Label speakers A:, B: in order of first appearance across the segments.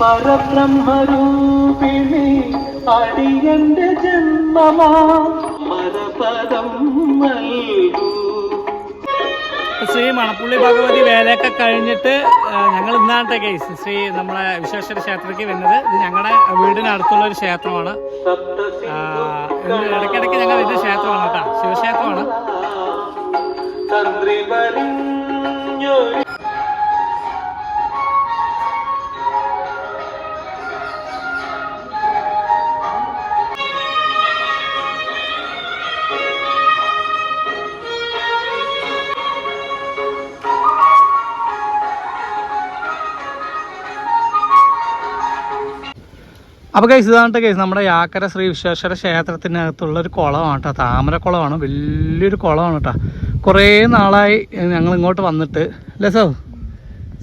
A: പരബ്രഹ്മരൂപിണി അടിയന്റെ ജന്മമാ മരപദം നൽകൂ.
B: ശ്രീ മണപ്പുള്ളി ഭഗവതി വേലയൊക്കെ കഴിഞ്ഞിട്ട് ഞങ്ങൾ ഇന്നാണത്തെ കേസ് ശ്രീ നമ്മളെ വിശ്വേശ്വര ക്ഷേത്രത്തിൽ വരുന്നത്. ഇത് ഞങ്ങളുടെ വീടിനടുത്തുള്ള ഒരു ക്ഷേത്രമാണ്. ഇടയ്ക്കിടയ്ക്ക് ഞങ്ങൾ വരുന്ന ക്ഷേത്രമാണ് കേട്ടോ. ശിവക്ഷേത്രമാണ്.
A: തന്ത്രി
B: അപ്പോൾ കേസ് ഇതാണ് കേസ് നമ്മുടെ യാക്കര ശ്രീ വിശ്വേശ്വര ക്ഷേത്രത്തിനകത്തുള്ള ഒരു കുളമാണ് കേട്ടോ താമരക്കുളമാണ് വലിയൊരു കുളമാണ് കേട്ടോ കുറേ നാളായി ഞങ്ങൾ ഇങ്ങോട്ട് വന്നിട്ട് അല്ലേ സൗ?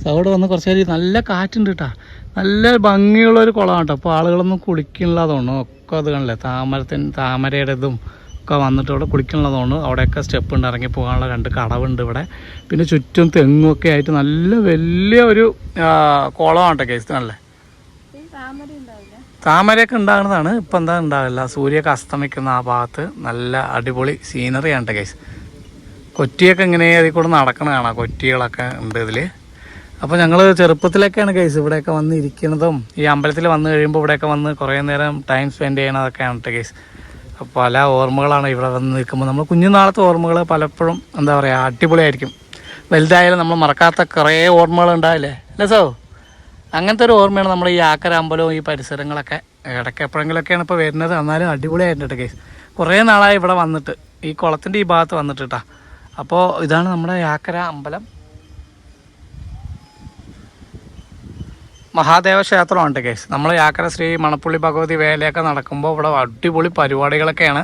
B: സൗട് വന്ന് കുറച്ച് കാര്യം നല്ല കാറ്റുണ്ട് കേട്ടോ നല്ല ഭംഗിയുള്ള ഒരു കുളമാണ് കേട്ടോ അപ്പോൾ ആളുകളൊന്നും കുളിക്കുന്നുള്ളതാണ് ഒക്കെ അത് കണ്ടില്ലേ താമരത്തിന് താമരയുടെ ഇതും ഒക്കെ വന്നിട്ട് ഇവിടെ കുളിക്കുന്നുള്ളതാണ് അവിടെയൊക്കെ സ്റ്റെപ്പ് ഉണ്ട് ഇറങ്ങി പോകാനുള്ള രണ്ട് കടവുണ്ട് ഇവിടെ. പിന്നെ ചുറ്റും തെങ്ങും ഒക്കെ ആയിട്ട് നല്ല വലിയ ഒരു കുളമാണ് കേട്ടോ കേസ് നല്ല താമരയൊക്കെ ഉണ്ടാകുന്നതാണ്. ഇപ്പം എന്താ ഉണ്ടാകില്ല. സൂര്യൊക്കെ അസ്തമിക്കുന്ന ആ ഭാഗത്ത് നല്ല അടിപൊളി സീനറിയാണ് കേസ് കൊറ്റിയൊക്കെ ഇങ്ങനെ അതിൽ കൂടെ നടക്കണ കാണാം. കൊറ്റികളൊക്കെ ഉണ്ട് ഇതിൽ അപ്പോൾ ഞങ്ങൾ ചെറുപ്പത്തിലൊക്കെയാണ് കേസ് ഇവിടെയൊക്കെ വന്ന് ഇരിക്കുന്നതും. ഈ അമ്പലത്തിൽ വന്നു കഴിയുമ്പോൾ ഇവിടെയൊക്കെ വന്ന് കുറേ നേരം ടൈം സ്പെൻഡ് ചെയ്യണതൊക്കെയാണ് കേസ് പല ഓർമ്മകളാണ് ഇവിടെ വന്ന് നിൽക്കുമ്പോൾ നമ്മൾ കുഞ്ഞുനാളത്തെ ഓർമ്മകൾ പലപ്പോഴും എന്താ പറയുക അടിപൊളിയായിരിക്കും. വലുതായാലും നമ്മൾ മറക്കാത്ത കുറേ ഓർമ്മകൾ ഉണ്ടാവില്ലേ? അല്ലേ സോ? അങ്ങനത്തെ ഒരു ഓർമ്മയാണ് നമ്മുടെ ഈ ആക്കര അമ്പലവും ഈ പരിസരങ്ങളൊക്കെ. ഇടയ്ക്ക് എപ്പോഴെങ്കിലൊക്കെയാണ് ഇപ്പോൾ വരുന്നത്. എന്നാലും അടിപൊളിയായിട്ടുണ്ട് കേസ് കുറേ നാളായി ഇവിടെ വന്നിട്ട്. ഈ കുളത്തിന്റെ ഈ ഭാഗത്ത് വന്നിട്ട് അപ്പോൾ ഇതാണ് നമ്മുടെ യാക്കര അമ്പലം മഹാദേവ ക്ഷേത്രമാണ് കേട്ടോ കേസ് നമ്മൾ യാക്കര ശ്രീ മണപ്പുള്ളി ഭഗവതി വേലയൊക്കെ നടക്കുമ്പോൾ ഇവിടെ അടിപൊളി പരിപാടികളൊക്കെയാണ്.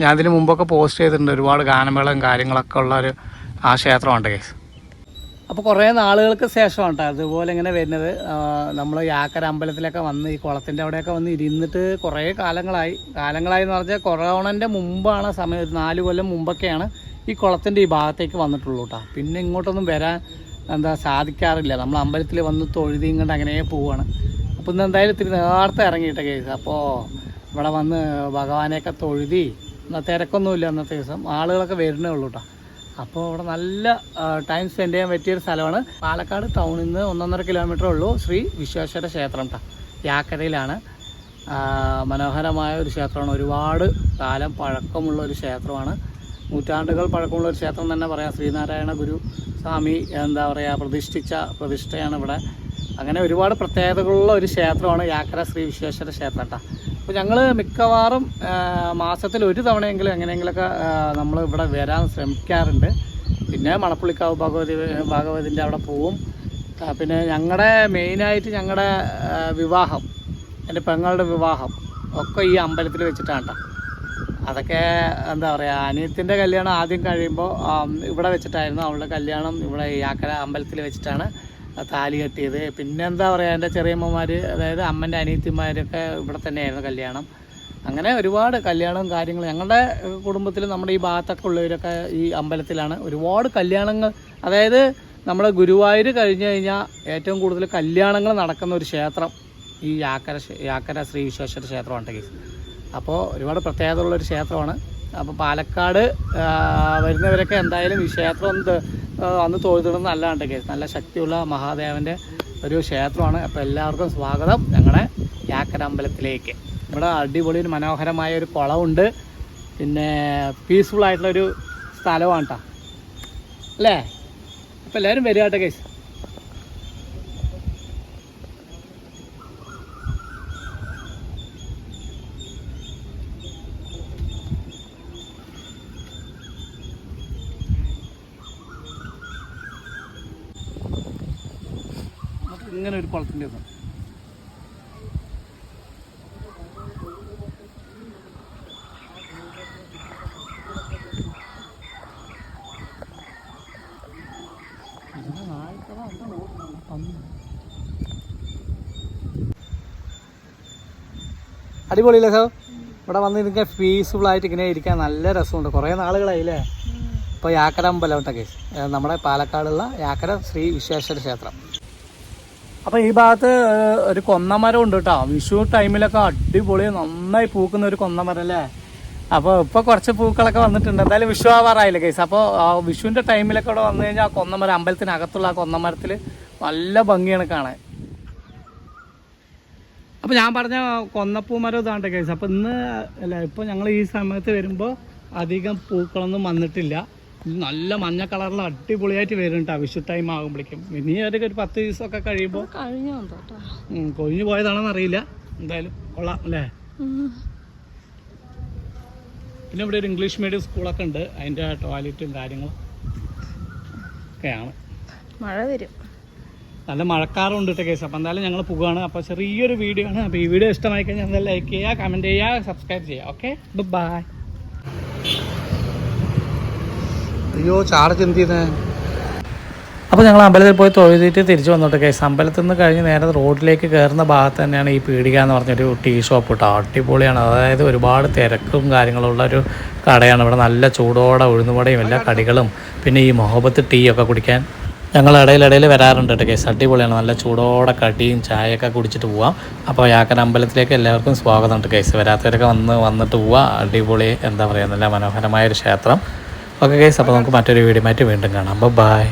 B: ഞാൻ ഇതിന് മുമ്പൊക്കെ പോസ്റ്റ് ചെയ്തിട്ടുണ്ട് ഒരുപാട് ഗാനമേളയും കാര്യങ്ങളൊക്കെ ഉള്ള ഒരു ആ ക്ഷേത്രമാണ് കേസ് അപ്പോൾ കുറേ നാളുകൾക്ക് ശേഷമാണ് കേട്ടോ അതുപോലെ ഇങ്ങനെ വരുന്നത്. നമ്മൾ യാക്കര അമ്പലത്തിലൊക്കെ വന്ന് ഈ കുളത്തിന്റെ അവിടെയൊക്കെ വന്ന് ഇരുന്നിട്ട് കുറേ കാലങ്ങളായി. കാലങ്ങളായി എന്ന് പറഞ്ഞാൽ കൊറോണന്റെ മുമ്പാണ് സമയം ഒരു നാല് കൊല്ലം മുമ്പൊക്കെയാണ് ഈ കുളത്തിന്റെ ഈ ഭാഗത്തേക്ക് വന്നിട്ടുള്ളൂ കേട്ടോ. പിന്നെ ഇങ്ങോട്ടൊന്നും വരാൻ എന്താ സാധിക്കാറില്ല. നമ്മൾ അമ്പലത്തിൽ വന്ന് തൊഴുതി ഇങ്ങോട്ട് അങ്ങനെ പോവുകയാണ് അപ്പോൾ ഇന്ന് എന്തായാലും ഇത്തിരി നേരത്തെ ഇറങ്ങിയിട്ട കേസ് അപ്പോൾ ഇവിടെ വന്ന് ഭഗവാനെയൊക്കെ തൊഴുതി തിരക്കൊന്നുമില്ല അന്നത്തെ ദിവസം. ആളുകളൊക്കെ വരുന്നേ ഉള്ളൂ കേട്ടോ. അപ്പോൾ അവിടെ നല്ല ടൈം സ്പെൻഡ് ചെയ്യാൻ പറ്റിയൊരു സ്ഥലമാണ്. പാലക്കാട് ടൗണിൽ നിന്ന് ഒന്നൊന്നര കിലോമീറ്റർ ഉള്ളൂ. ശ്രീ വിശ്വേശ്വര ക്ഷേത്രം കേട്ടോ യാക്കരയിലാണ്. മനോഹരമായ ഒരു ക്ഷേത്രമാണ്. ഒരുപാട് കാലം പഴക്കമുള്ള ഒരു ക്ഷേത്രമാണ്. നൂറ്റാണ്ടുകൾ പഴക്കമുള്ള ഒരു ക്ഷേത്രം തന്നെ പറയാം. ശ്രീനാരായണ ഗുരു സ്വാമി എന്താ പറയുക പ്രതിഷ്ഠിച്ച പ്രതിഷ്ഠയാണ് ഇവിടെ. അങ്ങനെ ഒരുപാട് പ്രത്യേകതകളുള്ള ഒരു ക്ഷേത്രമാണ് യാക്കര ശ്രീ വിശ്വേശ്വര ക്ഷേത്രം കേട്ടോ അപ്പോൾ ഞങ്ങൾ മിക്കവാറും മാസത്തിൽ ഒരു തവണയെങ്കിലും എങ്ങനെയെങ്കിലുമൊക്കെ നമ്മൾ ഇവിടെ വരാൻ ശ്രമിക്കാറുണ്ട്. പിന്നെ മണപ്പുള്ളിക്കാവ് ഭഗവതി ഭാഗവതിന്റെ അവിടെ പോവും. പിന്നെ ഞങ്ങളുടെ മെയിനായിട്ട് ഞങ്ങളുടെ വിവാഹം എന്റെ പെങ്ങളുടെ വിവാഹം ഒക്കെ ഈ അമ്പലത്തിൽ വെച്ചിട്ടാണ് കേട്ടോ അതൊക്കെ എന്താ പറയുക അനിയത്തിന്റെ കല്യാണം ആദ്യം കഴിയുമ്പോൾ ഇവിടെ വെച്ചിട്ടായിരുന്നു. അവളുടെ കല്യാണം ഇവിടെ ഈ ആക്കര അമ്പലത്തിൽ വെച്ചിട്ടാണ്. താലി കെട്ടിയത്. പിന്നെ എന്താ പറയുക എന്റെ ചെറിയമ്മമാർ അതായത് അമ്മന്റെ അനിയത്തിമാരൊക്കെ ഇവിടെ തന്നെയായിരുന്നു കല്യാണം. അങ്ങനെ ഒരുപാട് കല്യാണവും കാര്യങ്ങളും. ഞങ്ങളുടെ കുടുംബത്തിൽ നമ്മുടെ ഈ ഭാഗത്തൊക്കെ ഉള്ളവരൊക്കെ ഈ അമ്പലത്തിലാണ്. ഒരുപാട് കല്യാണങ്ങൾ അതായത് നമ്മുടെ ഗുരുവായൂർ കഴിഞ്ഞു കഴിഞ്ഞാൽ ഏറ്റവും കൂടുതൽ കല്യാണങ്ങൾ നടക്കുന്ന ഒരു ക്ഷേത്രം ഈ യാക്കര യാക്കര ശ്രീ വിശ്വേശ്വര ക്ഷേത്രമാണ് കേസ് അപ്പോൾ ഒരുപാട് പ്രത്യേകതയുള്ളൊരു ക്ഷേത്രമാണ്. അപ്പോൾ പാലക്കാട് വരുന്നവരൊക്കെ എന്തായാലും ഈ ക്ഷേത്രം ഒന്ന് വന്ന് തൊഴുതിടുന്നത് നല്ലതാണ് കേസ്. നല്ല ശക്തിയുള്ള മഹാദേവന്റെ ഒരു ക്ഷേത്രമാണ്. അപ്പോൾ എല്ലാവർക്കും സ്വാഗതം ഞങ്ങളുടെ യാക്കര അമ്പലത്തിലേക്ക് ഇവിടെ അടിപൊളി ഒരു മനോഹരമായ ഒരു കുളമുണ്ട് പിന്നെ പീസ്ഫുൾ ആയിട്ടുള്ളൊരു സ്ഥലമാണ് കേട്ടോ അല്ലേ? അപ്പോൾ എല്ലാവരും വരിക കേട്ടോ കേസ് നമുക്ക് ഇങ്ങനെ ഒരു കുളത്തിന്റെ ഒന്ന് അടിപൊളിയല്ലേ സാർ? ഇവിടെ വന്ന് ഇതിങ്ങനെ പീസ്ഫുൾ ആയിട്ട് ഇങ്ങനെ ഇരിക്കാൻ നല്ല രസമുണ്ട്. കുറേ നാളുകളായില്ലേ? ഇപ്പോൾ യാക്കര അമ്പലം കേസ് നമ്മുടെ പാലക്കാടുള്ള യാക്കര ശ്രീ വിശ്വേശ്വര ക്ഷേത്രം. അപ്പോൾ ഈ ഭാഗത്ത് ഒരു കൊന്നമരം ഉണ്ട് കേട്ടോ വിഷു ടൈമിലൊക്കെ അടിപൊളി നന്നായി പൂക്കുന്ന ഒരു കൊന്നമരം അല്ലേ അപ്പോൾ ഇപ്പോൾ കുറച്ച് പൂക്കളൊക്കെ വന്നിട്ടുണ്ട്. എന്തായാലും വിഷു ആവാറായില്ലേ കേസ് അപ്പോൾ ആ വിഷുവിന്റെ ടൈമിലൊക്കെ ഇവിടെ വന്നു കഴിഞ്ഞാൽ ആ കൊന്നമരം അമ്പലത്തിനകത്തുള്ള ആ കൊന്നമരത്തിൽ നല്ല ഭംഗിയാണ് കാണാൻ. അപ്പോൾ ഞാൻ പറഞ്ഞ കൊന്നപ്പൂ മരം ഇതാണ്ട് കേസ് അപ്പോൾ ഇന്ന് അല്ല ഇപ്പോൾ ഞങ്ങൾ ഈ സമയത്ത് വരുമ്പോൾ അധികം പൂക്കളൊന്നും വന്നിട്ടില്ല. നല്ല മഞ്ഞ കളറിൽ അടിപൊളിയായിട്ട് വരും കേട്ടോ വിഷു ടൈം ആകുമ്പോഴേക്കും. ഇനി അതൊക്കെ ഒരു പത്ത് ദിവസമൊക്കെ കഴിയുമ്പോൾ
C: കഴിഞ്ഞു
B: പോയതാണെന്ന് അറിയില്ല. എന്തായാലും കൊള്ളാം അല്ലേ? പിന്നെ ഇവിടെ ഒരു ഇംഗ്ലീഷ് മീഡിയം സ്കൂളൊക്കെ ഉണ്ട്. അതിന്റെ ടോയ്ലറ്റും കാര്യങ്ങളും ഒക്കെയാണ്
C: മഴ വരും.
B: നല്ല മഴക്കാറുണ്ട് കേട്ടോ കേസ്. അപ്പോൾ എന്തായാലും ഞങ്ങൾ പോകുകയാണ് അപ്പോൾ ചെറിയൊരു വീഡിയോ ആണ്. അപ്പോൾ ഈ വീഡിയോ ഇഷ്ടമായി കഴിഞ്ഞാൽ ലൈക്ക് ചെയ്യുക കമന്റ് ചെയ്യുക സബ്സ്ക്രൈബ് ചെയ്യുക. ഓക്കെ ബൈ അയ്യോ ചാർജ് എന്ത് ചെയ്തേ? അപ്പോൾ ഞങ്ങൾ അമ്പലത്തിൽ പോയി തൊഴുതിട്ട് തിരിച്ചു വന്നോട്ടെ കേസ് അമ്പലത്തിൽ നിന്ന് കഴിഞ്ഞ് നേരെ റോഡിലേക്ക് കയറുന്ന ഭാഗത്ത് തന്നെയാണ് ഈ പീടിക എന്ന് പറഞ്ഞൊരു ടീ ഷോപ്പ് കേട്ടോ അടിപൊളിയാണ്. അതായത് ഒരുപാട് തിരക്കും കാര്യങ്ങളുള്ള ഒരു കടയാണ്. ഇവിടെ നല്ല ചൂടോടെ ഉഴുന്നുവടയും എല്ലാ കടികളും പിന്നെ ഈ മൊഹബത്ത് ടീ ഒക്കെ കുടിക്കാൻ ഞങ്ങൾ ഇടയിലിടയിൽ വരാറുണ്ട് കേട്ടോ കേസ് അടിപൊളിയാണ്. നല്ല ചൂടോടെ കടിയും ചായയൊക്കെ കുടിച്ചിട്ട് പോവാം. അപ്പോൾ യാക്കൻ അമ്പലത്തിലേക്ക് എല്ലാവർക്കും സ്വാഗതമുണ്ട് കേസ് വരാത്തവരൊക്കെ വന്ന് വന്നിട്ട് പോവാം. അടിപൊളി എന്താ പറയുക നല്ല മനോഹരമായൊരു ക്ഷേത്രം. ഓക്കെ ഗൈസ് അപ്പോൾ നമുക്ക് മറ്റൊരു വീഡിയോ മാറ്റി വീണ്ടും കാണാം. ബൈ